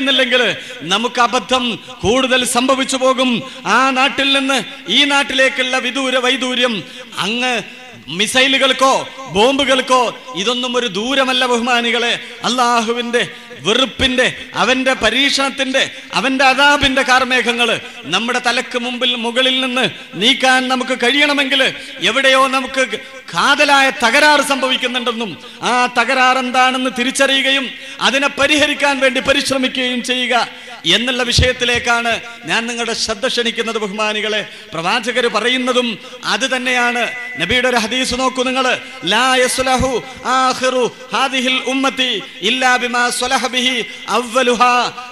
മനസ്സിലാക്കുന്നില്ലെങ്കിൽ നമുക്ക് അബദ്ധം കൂടുതൽ സംഭവിച്ചു പോകും. ആ നാട്ടിൽ നിന്ന് ഈ നാട്ടിലേക്കുള്ള വിദൂര വൈദൂര്യം അങ്ങ് മിസൈലുകൾക്കോ ബോംബുകൾക്കോ ഇതൊന്നും ഒരു ദൂരമല്ല ബഹുമാനികളെ. അള്ളാഹുവിന്റെ വെറുപ്പിന്റെ അവന്റെ പരീക്ഷണത്തിന്റെ അവന്റെ അതാപിന്റെ കാർമേഘങ്ങൾ നമ്മുടെ തലക്ക് മുമ്പിൽ മുകളിൽ നിന്ന് നീക്കാൻ നമുക്ക് കഴിയണമെങ്കിൽ എവിടെയോ നമുക്ക് കാതലായ തകരാറ് സംഭവിക്കുന്നുണ്ടെന്നും ആ തകരാർ എന്താണെന്ന് തിരിച്ചറിയുകയും അതിനെ പരിഹരിക്കാൻ വേണ്ടി പരിശ്രമിക്കുകയും ചെയ്യുക. എന്നുള്ള വിഷയത്തിലേക്കാണ് ഞാൻ നിങ്ങളുടെ ശ്രദ്ധ ക്ഷണിക്കുന്നത് ബഹുമാനികളെ. പ്രവാചകർ പറയുന്നതും അത് തന്നെയാണ്. നബിയുടെ ഒരു ഹദീസ് നോക്കൂ നിങ്ങൾ.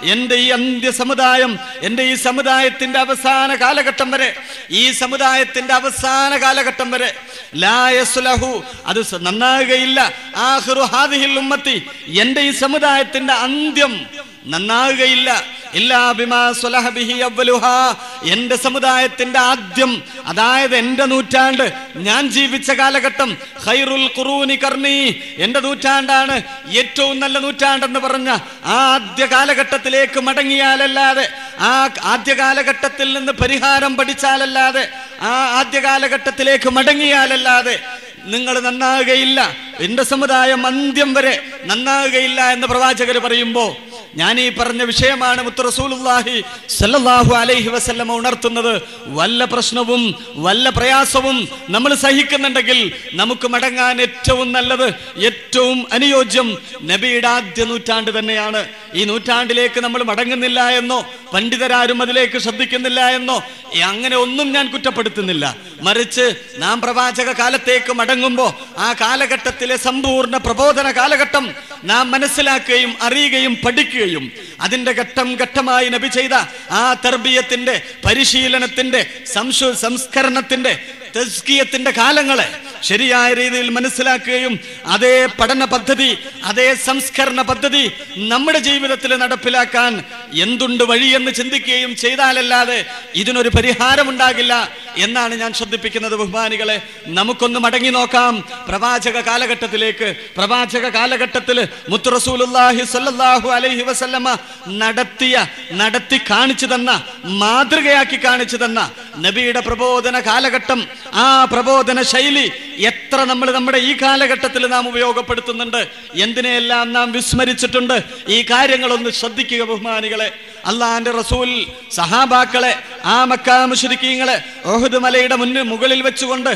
എന്റെ ഈ അന്ത്യ സമുദായം എന്റെ ഈ സമുദായത്തിന്റെ അവസാന കാലഘട്ടം വരെ ഈ സമുദായത്തിന്റെ അവസാന കാലഘട്ടം വരെ ലായസുലഹു അത് നന്നാകുകയില്ല. ആഹ്റു ഹാദിഹിൽ ഉമ്മത്തി എന്റെ ഈ സമുദായത്തിന്റെ അന്ത്യം നന്നാകുകയില്ല. എന്റെ സമുദായത്തിന്റെ ആദ്യം അതായത് എന്റെ നൂറ്റാണ്ട് ഞാൻ ജീവിച്ച കാലഘട്ടം ഖൈറുൽ ഖുറൂനി കർണി. എന്റെ നൂറ്റാണ്ടാണ് ഏറ്റവും നല്ല നൂറ്റാണ്ടെന്ന് പറഞ്ഞ ആ ആദ്യ കാലഘട്ടത്തിലേക്ക് മടങ്ങിയാലല്ലാതെ ആ ആദ്യ കാലഘട്ടത്തിൽ നിന്ന് പരിഹാരം പഠിച്ചാലല്ലാതെ ആ ആദ്യ കാലഘട്ടത്തിലേക്ക് മടങ്ങിയാലല്ലാതെ നിങ്ങൾ നന്നാകുകയില്ല എന്റെ സമുദായം അന്ത്യം വരെ നന്നാകുകയില്ല എന്ന് പ്രവാചകർ പറയുമ്പോ ഞാൻ ഈ പറഞ്ഞ വിഷയമാണ് മുത്ത് റസൂലുള്ളാഹി സല്ലല്ലാഹു അലൈഹി വസല്ലമ ഉണർത്തുന്നത്. വല്ല പ്രശ്നവും വല്ല പ്രയാസവും നമ്മൾ സഹിക്കുന്നുണ്ടെങ്കിൽ നമുക്ക് മടങ്ങാൻ ഏറ്റവും നല്ലത് ഏറ്റവും അനുയോജ്യം നബിയുടെ ആദ്യ നൂറ്റാണ്ട് തന്നെയാണ്. ഈ നൂറ്റാണ്ടിലേക്ക് നമ്മൾ മടങ്ങുന്നില്ല എന്നോ പണ്ഡിതരാരും അതിലേക്ക് ശ്രദ്ധിക്കുന്നില്ല എന്നോ അങ്ങനെ ഒന്നും ഞാൻ കുറ്റപ്പെടുത്തുന്നില്ല. മറിച്ച് നാം പ്രവാചക കാലത്തേക്ക് മടങ്ങുമ്പോ ആ കാലഘട്ടത്തിലെ സമ്പൂർണ പ്രബോധന കാലഘട്ടം നാം മനസ്സിലാക്കുകയും അറിയുകയും പഠിക്കുകയും അതിന്റെ ഘട്ടം ഘട്ടമായി നബി ചെയ്ത ആ തർബീയത്തിന്റെ പരിശീലനത്തിന്റെ സംശു സംസ്കരണത്തിന്റെ തസ്കിയത്തിന്റെ കാലങ്ങളെ ശരിയായ രീതിയിൽ മനസ്സിലാക്കുകയും അതേ പഠന പദ്ധതി അതേ സംസ്കരണ പദ്ധതി നമ്മുടെ ജീവിതത്തിൽ നടപ്പിലാക്കാൻ എന്തുണ്ട് വഴിയെന്ന് ചിന്തിക്കുകയും ചെയ്താലല്ലാതെ ഇതിനൊരു പരിഹാരമുണ്ടാകില്ല എന്നാണ് ഞാൻ ശ്രദ്ധിപ്പിക്കുന്നത് ബഹുമാനികളെ. നമുക്കൊന്ന് മടങ്ങി നോക്കാം. പ്രവാചക കാലഘട്ടത്തിലേക്ക്. പ്രവാചക കാലഘട്ടത്തിൽ മുത്തുറസൂലുല്ലാഹി സല്ലാഹു അലൈഹി വസല്ലമ നടത്തിയ നടത്തി കാണിച്ചു തന്ന മാതൃകയാക്കി കാണിച്ചു തന്ന നബിയുടെ പ്രബോധന കാലഘട്ടം ആ പ്രബോധന ശൈലി എത്ര നമ്മൾ നമ്മുടെ ഈ കാലഘട്ടത്തിൽ നാം ഉപയോഗപ്പെടുത്തുന്നുണ്ട്. എന്തിനെയെല്ലാം നാം വിസ്മരിച്ചിട്ടുണ്ട്. ഈ കാര്യങ്ങളൊന്ന് ശ്രദ്ധിക്കുക ബഹുമാനികളെ. അള്ളാഹാന്റെ റസൂൽ സഹാബാക്കളെ ആ മക്കാമുഷരിക്കീങ്ങളെ ഓഹദ് മലയുടെ മുന്നിൽ മുകളിൽ വെച്ചുകൊണ്ട്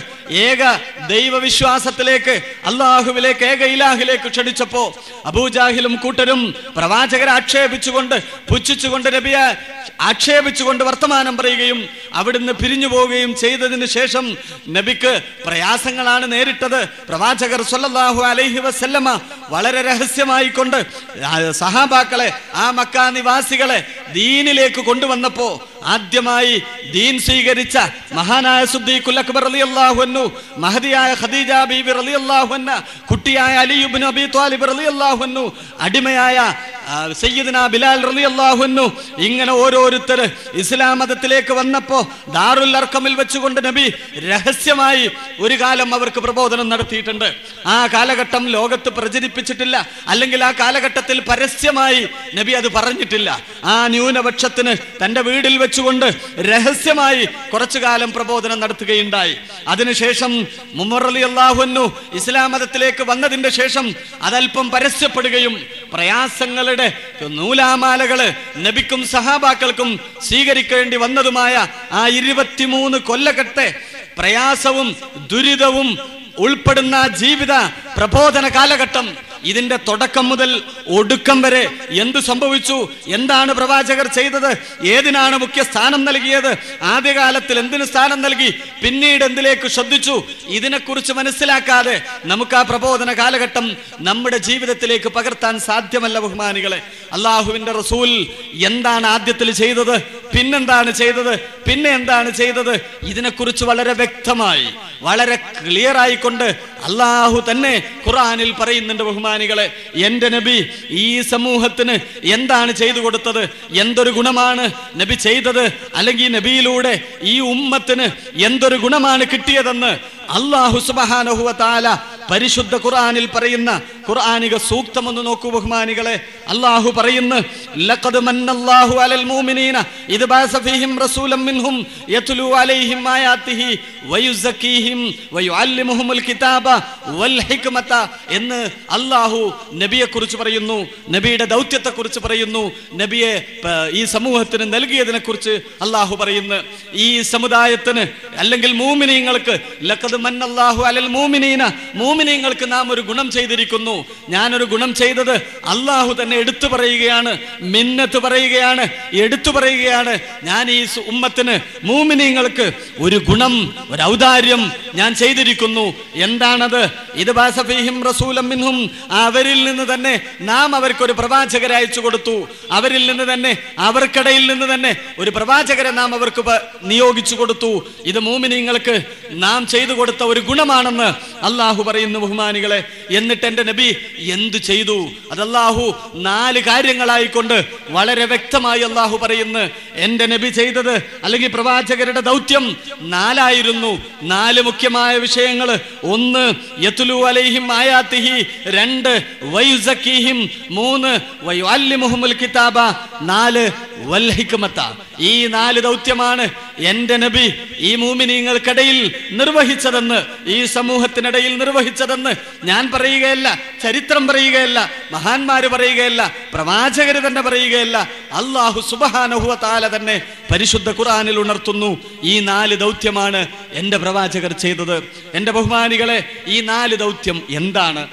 ഏക ദൈവവിശ്വാസത്തിലേക്ക് അള്ളാഹുവിലേക്ക് ഏക ഇലാഹിലേക്ക് ക്ഷണിച്ചപ്പോ അബൂജാഹിലും കൂട്ടരും പ്രവാചകരെ ആക്ഷേപിച്ചുകൊണ്ട് പുച്ഛിച്ചുകൊണ്ട് നബിയെ ആക്ഷേപിച്ചുകൊണ്ട് വർത്തമാനം പറയുകയും അവിടുന്ന് പിരിഞ്ഞു പോവുകയും ചെയ്തതിന് ശേഷം നബിക്ക് പ്രയാസങ്ങളാണ് നേരിട്ടത്. പ്രവാചകർ സൊല്ലാഹു അലൈഹി വസല്ലമ വളരെ രഹസ്യമായി കൊണ്ട് സഹാബാക്കളെ ആ മക്ക നിവാസികളെ ദീനിലേക്ക് കൊണ്ടുവന്നപ്പോ ആദ്യമായി ദീൻ സ്വീകരിച്ച മഹാനായ സുദ്ദീഖുൽ അക്ബർ അലി അൻഹു മഹദിയായ ഖദീജ ബീബി അലി അൻഹ കുട്ടിയായ അലി ഇബ്നു അബി ത്വാലിബ് അലി അൻഹു അടിമയായ ബിലാൽ ഇങ്ങനെ ഓരോരുത്തർ ഇസ്ലാം മതത്തിലേക്ക് വന്നപ്പോ ദാറുൽ അർക്കമിൽ വെച്ചുകൊണ്ട് നബി രഹസ്യമായി ഒരു കാലം അവർക്ക് പ്രബോധനം നടത്തിയിട്ടുണ്ട്. ആ കാലഘട്ടം ലോകത്ത് പ്രചരിപ്പിച്ചിട്ടില്ല. അല്ലെങ്കിൽ ആ കാലഘട്ടത്തിൽ പരസ്യമായി നബി അത് പറഞ്ഞിട്ടില്ല. ആ ന്യൂനപക്ഷത്തിന് തന്റെ വീടിൽ വെച്ചുകൊണ്ട് രഹസ്യമായി കുറച്ചു കാലം പ്രബോധനം നടത്തുകയുണ്ടായി. അതിനുശേഷം മുമർ അള്ളാഹുന്നു ഇസ്ലാം മതത്തിലേക്ക് വന്നതിന്റെ ശേഷം അതല്പം പരസ്യപ്പെടുകയും പ്രയാസങ്ങളുടെ നൂലാമാലകൾ നബിക്കും സഹാബാക്കൾക്കും സ്വീകരിക്കേണ്ടി വന്നതുമായ ആ ഇരുപത്തിമൂന്ന് കൊല്ലഘട്ടെ പ്രയാസവും ദുരിതവും ഉൾപ്പെടുന്ന ജീവിത പ്രബോധന കാലഘട്ടം. ഇതിന്റെ തുടക്കം മുതൽ ഒടുക്കം വരെ എന്തു സംഭവിച്ചു? എന്താണ് പ്രവാചകർ ചെയ്തത്? ഏതിനാണ് മുഖ്യ സ്ഥാനം നൽകിയത്? ആദ്യകാലത്തിൽ എന്തിനു സ്ഥാനം നൽകി? പിന്നീട് എന്തിലേക്ക് ശ്രദ്ധിച്ചു? ഇതിനെക്കുറിച്ച് മനസ്സിലാക്കാതെ നമുക്ക് ആ പ്രബോധന കാലഘട്ടം നമ്മുടെ ജീവിതത്തിലേക്ക് പകർത്താൻ സാധ്യമല്ല ബഹുമാനികളെ. അള്ളാഹുവിന്റെ റസൂൽ എന്താണ് ആദ്യത്തിൽ ചെയ്തത്? പിന്നെന്താണ് ചെയ്തത്? പിന്നെ എന്താണ് ചെയ്തത്? ഇതിനെക്കുറിച്ച് വളരെ വ്യക്തമായി വളരെ ക്ലിയർ ആയിക്കൊണ്ട് അള്ളാഹു തന്നെ ഖുറാനിൽ പറയുന്നുണ്ട് ബഹുമാനികളെ എന്റെ നബി ഈ സമൂഹത്തിന് എന്താണ് ചെയ്തു കൊടുത്തത്? എന്തൊരു ഗുണമാണ് നബി ചെയ്തത്? അല്ലെങ്കിൽ നബിയിലൂടെ ഈ ഉമ്മത്തിന് എന്തൊരു ഗുണമാണ് കിട്ടിയതെന്ന്? അള്ളാഹു സുബഹാനഹുവ താല പരിശുദ്ധ ഖുറാനിൽ പറയുന്ന ഖുർആാനിക സൂക്തം ഒന്ന് നോക്കൂ ബഹുമാനികളെ. അള്ളാഹു പറയുന്നു ലഖദ് മന്നല്ലാഹു അലൽ മുഅ്മിനീന ഇദ് ബഅസ ഫീഹിം റസൂലൻ മിൻഹും യത്ലു അലൈഹിം ആയാത്തിഹി വയുസക്കീഹിം വയുഅല്ലിമുഹുൽ കിതാബ വൽ ഹിക്മത എന്ന് അള്ളാഹു നബിയെ കുറിച്ച് പറയുന്നു നബിയുടെ ദൗത്യത്തെ കുറിച്ച് പറയുന്നു നബിയെ ഈ സമൂഹത്തിന് നൽകിയതിനെ കുറിച്ച് അള്ളാഹു പറയുന്നു. ഈ സമുദായത്തിന് അല്ലെങ്കിൽ മൂമിനീങ്ങൾക്ക് ലഖദ് മന്നല്ലാഹു അലൽ മൂമിനീന മൂമിനീങ്ങൾക്ക് നാം ഒരു ഗുണം ചെയ്തിരിക്കുന്നു ഞാനൊരു ഗുണം ചെയ്തത് അള്ളാഹു തന്നെ എടുത്തു പറയുകയാണ് മിന്നത്ത് പറയുകയാണ് എടുത്തു പറയുകയാണ്. ഞാൻ ഈ ഉമ്മത്തിന് മൂമിനിങ്ങൾക്ക് ഒരു ഗുണം ഒരു ഔദാര്യം ഞാൻ ചെയ്തിരിക്കുന്നു. എന്താണത്? ഇത് ബാസഫിഹിം റസൂലം മിൻഹും. അവരിൽ നിന്ന് തന്നെ നാം അവർക്ക് ഒരു പ്രവാചകരെ അയച്ചു കൊടുത്തു. അവരിൽ നിന്ന് തന്നെ അവർക്കിടയിൽ നിന്ന് തന്നെ ഒരു പ്രവാചകരെ നാം അവർക്ക് നിയോഗിച്ചു കൊടുത്തു. ഇത് മൂമിനിങ്ങൾക്ക് നാം ചെയ്തു കൊടുത്ത ഒരു ഗുണമാണെന്ന് അള്ളാഹു പറയുന്നു ബഹുമാനികളെ. എന്നിട്ട് എന്റെ നബി എന്തു ചെയ്തു? അതല്ലാഹു നാല് കാര്യങ്ങളായിക്കൊണ്ട് വളരെ വ്യക്തമായി അല്ലാഹു പറയുന്നു എന്റെ നബി ചെയ്തത് അല്ലെങ്കിൽ പ്രവാചകരുടെ ദൗത്യം നാലായിരുന്നു. നാല് മുഖ്യമായ വിഷയങ്ങൾ. ഒന്ന് യത്തുലു അലൈഹിം ആയാത്തിഹി. രണ്ട് വയുസക്കീഹിം മൂന്ന് വയുഅല്ലിമുഹുമുൽ കിതാബ. നാല് വൽ ഹിക്മത്ത. ഈ നാല് ദൗത്യമാണ് എന്റെ നബി ഈ മൂമിനീങ്ങൾക്കിടയിൽ നിർവഹിച്ചതെന്ന് ഈ സമൂഹത്തിനിടയിൽ നിർവഹിച്ചതെന്ന് ഞാൻ പറയുകയല്ല ചരിത്രം പറയുകയല്ല മഹാന്മാര് പറയുകയല്ല പ്രവാചകര് തന്നെ പറയുകയല്ല. അള്ളാഹു സുബഹാനഹുവ തന്നെ പരിശുദ്ധ ഖുറാനിൽ ഉണർത്തുന്നു ഈ നാല് ദൗത്യമാണ് എന്റെ പ്രവാചകർ ചെയ്തത്. എന്റെ ബഹുമാനികളെ ഈ നാല് ദൗത്യം എന്താണ്?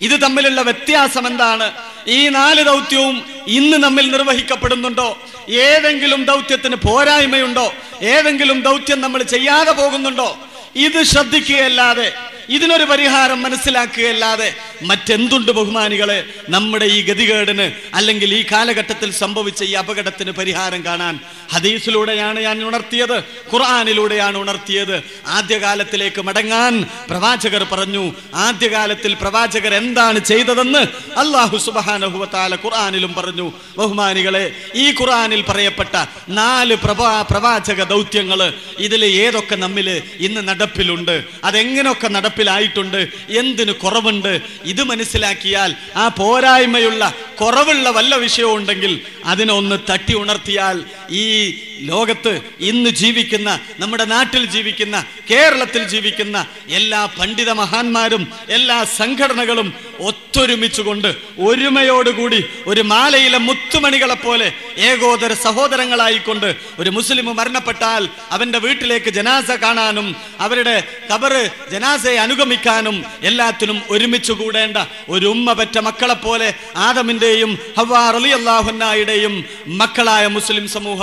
ഇത് തമ്മിലുള്ള വ്യത്യാസം എന്താണ്? ഈ നാല് ദൗത്യവും ഇന്ന് നമ്മിൽ നിർവഹിക്കപ്പെടുന്നുണ്ടോ? ഏതെങ്കിലും ദൗത്യത്തിന് പോരായ്മയുണ്ടോ? ഏതെങ്കിലും ദൗത്യം നമ്മൾ ചെയ്യാതെ പോകുന്നുണ്ടോ? ഇത് ശ്രദ്ധിക്കുകയല്ലാതെ ഇതിനൊരു പരിഹാരം മനസ്സിലാക്കുകയല്ലാതെ മറ്റെന്തുണ്ട് ബഹുമാനികളെ? നമ്മുടെ ഈ ഗതികേടിന് അല്ലെങ്കിൽ ഈ കാലഘട്ടത്തിൽ സംഭവിച്ച ഈ അപകടത്തിന് പരിഹാരം കാണാൻ ഹദീസിലൂടെയാണ് ഞാൻ ഉണർത്തിയത് ഖുർആാനിലൂടെയാണ് ഉണർത്തിയത്. ആദ്യകാലത്തിലേക്ക് മടങ്ങാൻ പ്രവാചകർ പറഞ്ഞു ആദ്യകാലത്തിൽ പ്രവാചകർ എന്താണ് ചെയ്തതെന്ന് അള്ളാഹു സുബാനഹുവത്താല ഖുർആാനിലും പറഞ്ഞു. ബഹുമാനികളെ ഈ ഖുർആാനിൽ പറയപ്പെട്ട നാല് പ്രവാ പ്രവാചക ദൗത്യങ്ങൾ ഇതിൽ ഏതൊക്കെ നമ്മിൽ ഇന്ന് നടപ്പിലുണ്ട്. അതെങ്ങനെയൊക്കെ നടപ്പിലായിട്ടുണ്ട്? എന്തിന് കുറവുണ്ട്? ഇത് മനസ്സിലാക്കിയാൽ ആ പോരായ്മയുള്ള കുറവുള്ള വല്ല വിഷയവും ഉണ്ടെങ്കിൽ അതിനൊന്ന് തട്ടി ഉണർത്തിയാൽ ഈ ലോകത്ത് ഇന്ന് ജീവിക്കുന്ന നമ്മുടെ നാട്ടിൽ ജീവിക്കുന്ന കേരളത്തിൽ ജീവിക്കുന്ന എല്ലാ പണ്ഡിത മഹാന്മാരും എല്ലാ സംഘടനകളും ഒത്തൊരുമിച്ചുകൊണ്ട് ഒരുമയോടുകൂടി ഒരു മാലയിലെ മുത്തുമണികളെ പോലെ ഏകോദര സഹോദരങ്ങളായിക്കൊണ്ട് ഒരു മുസ്ലിം മരണപ്പെട്ടാൽ അവന്റെ വീട്ടിലേക്ക് ജനാസ കാണാനും അവരുടെ കബറ് ജനാസയെ അനുഗമിക്കാനും എല്ലാത്തിനും ഒരുമിച്ച് കൂടേണ്ട ഒരു ഉമ്മ പറ്റ മക്കളെ പോലെ ആദമിന്റെയും ഹവാർ അലി അള്ളാഹുനായുടെയും മക്കളായ മുസ്ലിം സമൂഹം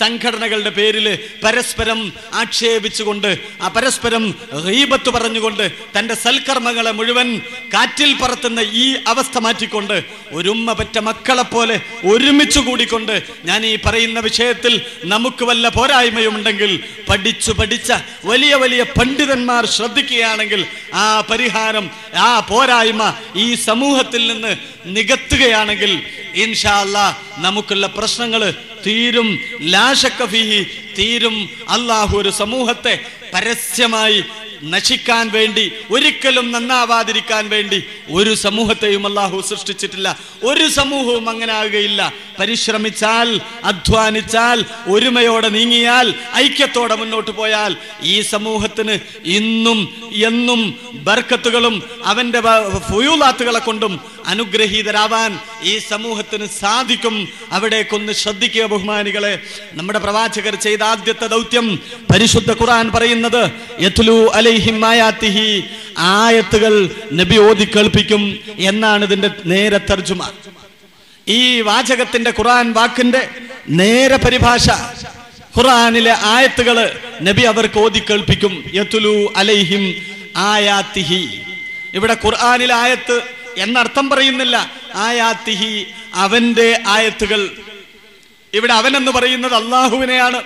സംഘടനകളുടെ പേരിൽ പരസ്പരം ആക്ഷേപിച്ചുകൊണ്ട് ആ പരസ്പരം റീബത്ത് പറഞ്ഞുകൊണ്ട് തന്റെ സൽക്കർമ്മങ്ങളെ മുഴുവൻ കാറ്റിൽ പറത്തുന്ന ഈ അവസ്ഥ മാറ്റിക്കൊണ്ട് ഒരുമ്മ പറ്റ മക്കളെപ്പോലെ ഒരുമിച്ച് കൂടിക്കൊണ്ട് ഞാൻ ഈ പറയുന്ന വിഷയത്തിൽ നമുക്ക് വല്ല പോരായ്മയുണ്ടെങ്കിൽ പഠിച്ചു പഠിച്ച വലിയ വലിയ പണ്ഡിതന്മാർ ശ്രദ്ധിക്കുകയാണെങ്കിൽ ആ പരിഹാരം ആ പോരായ്മ ഈ സമൂഹത്തിൽ നിന്ന് നികത്തുകയാണെങ്കിൽ ഇൻഷാല്ല നമുക്കുള്ള പ്രശ്നങ്ങൾ തീരും ലാശക്കഫിഹി തീരും അള്ളാഹു ഒരു സമൂഹത്തെ പരസ്യമായി നശിക്കാൻ വേണ്ടി ഒരിക്കലും നന്നാവാതിരിക്കാൻ വേണ്ടി ഒരു സമൂഹത്തെയും അള്ളാഹു സൃഷ്ടിച്ചിട്ടില്ല. ഒരു സമൂഹവും അങ്ങനെ ആകുകയില്ല. പരിശ്രമിച്ചാൽ അധ്വാനിച്ചാൽ ഒരുമയോടെ നീങ്ങിയാൽ ഐക്യത്തോടെ മുന്നോട്ട് പോയാൽ ഈ സമൂഹത്തിന് ഇന്നും എന്നും ബർക്കത്തുകളും അവന്റെ ഫുയൂലാത്തുകളെ കൊണ്ടും അനുഗ്രഹീതരാവാൻ ഈ സമൂഹത്തിന് സാധിക്കും. അവിടേക്കൊന്ന് ശ്രദ്ധിക്കുക ബഹുമാനികളെ. നമ്മുടെ പ്രവാചകർ ചെയ്ത ആദ്യത്തെ ദൗത്യം പരിശുദ്ധ ഖുർആൻ പറയുന്നത് ആയത്തുകൾ നബി ഓതി കേൾപ്പിക്കും എന്നാണ് ഇതിന്റെ നേരെ തർജുമ ഈ വാചകത്തിന്റെ ഖുർആൻ വാക്കിന്റെ നേരെ പരിഭാഷ ഖുർആനിലെ ആയത്തുകൾ നബി അവർക്ക് ഓതി കേൾപ്പിക്കും. അലൈഹിം ഇവിടെ ഖുർആനിലെ ആയത്ത് എന്നർത്ഥം പറയുന്നില്ല. ആയാത്തിഹി അവന്റെ ആയത്തുകൾ. ഇവിടെ അവൻ എന്ന് പറയുന്നത് അള്ളാഹുവിനെയാണ്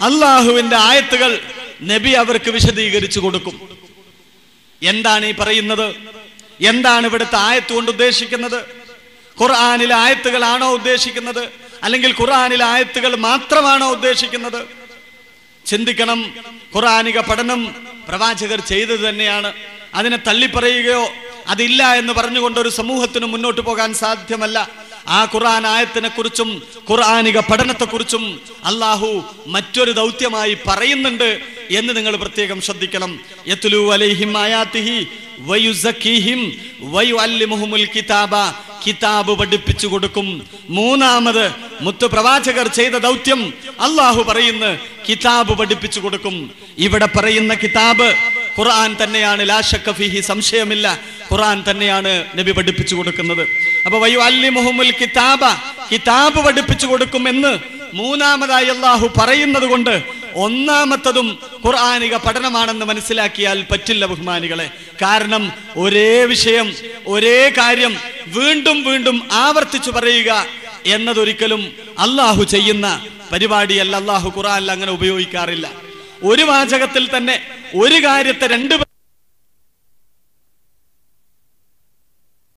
അള്ളാഹുവിന്റെ ആയത്തുകൾ നബി അവർക്ക് വിശദീകരിച്ചു കൊടുക്കും. എന്താണ് ഈ പറയുന്നത്? എന്താണ് ഇവിടുത്തെ ആയത്ത് കൊണ്ട് ഉദ്ദേശിക്കുന്നത്? ഖുർആാനിലെ ആയത്തുകളാണോ ഉദ്ദേശിക്കുന്നത്? അല്ലെങ്കിൽ ഖുർആാനിലെ ആയത്തുകൾ മാത്രമാണോ ഉദ്ദേശിക്കുന്നത്? ചിന്തിക്കണം. ഖുർആാനിക പഠനം പ്രവാചകർ ചെയ്തത് തന്നെയാണ്. അതിനെ തള്ളിപ്പറയുകയോ അതില്ല എന്ന് പറഞ്ഞുകൊണ്ട് ഒരു സമൂഹത്തിന് മുന്നോട്ട് പോകാൻ സാധ്യമല്ല. ആ ഖുർആൻ ആയത്തിനെ കുറിച്ചും ഖുർആാനിക പഠനത്തെക്കുറിച്ചും അള്ളാഹു മറ്റൊരു ദൗത്യമായി പറയുന്നുണ്ട് എന്ന് നിങ്ങൾ പ്രത്യേകം ശ്രദ്ധിക്കണം. വയുഅല്ലിമുഹുമുൽ കിതാബ. കിതാബ് പഠിപ്പിച്ചു കൊടുക്കും. മൂന്നാമത് മുത്തു ചെയ്ത ദൗത്യം അള്ളാഹു പറയുന്നു കിതാബ് പഠിപ്പിച്ചു കൊടുക്കും. ഇവിടെ പറയുന്ന കിതാബ് ഖുർആൻ തന്നെയാണ് ലാഷക്കഫിഹി സംശയമില്ല. ഖുർആൻ തന്നെയാണ് നബി പഠിപ്പിച്ചു കൊടുക്കുന്നത്. അപ്പൊ വയു അല്ലി മുഹമ്മുൽ കിതാബ കിതാബ് പഠിപ്പിച്ചു കൊടുക്കും എന്ന് മൂന്നാമതായി അള്ളാഹു പറയുന്നത് കൊണ്ട് ഒന്നാമത്തതും ഖുർആാനിക പഠനമാണെന്ന് മനസ്സിലാക്കിയാൽ പറ്റില്ല ബഹുമാനികളെ. കാരണം ഒരേ വിഷയം ഒരേ കാര്യം വീണ്ടും വീണ്ടും ആവർത്തിച്ചു പറയുക എന്നതൊരിക്കലും അള്ളാഹു ചെയ്യുന്ന പരിപാടിയല്ല. അള്ളാഹു ഖുർആനിൽ അങ്ങനെ ഉപയോഗിക്കാറില്ല. ഒരു വാചകത്തിൽ തന്നെ ഒരു കാര്യത്തെ രണ്ട്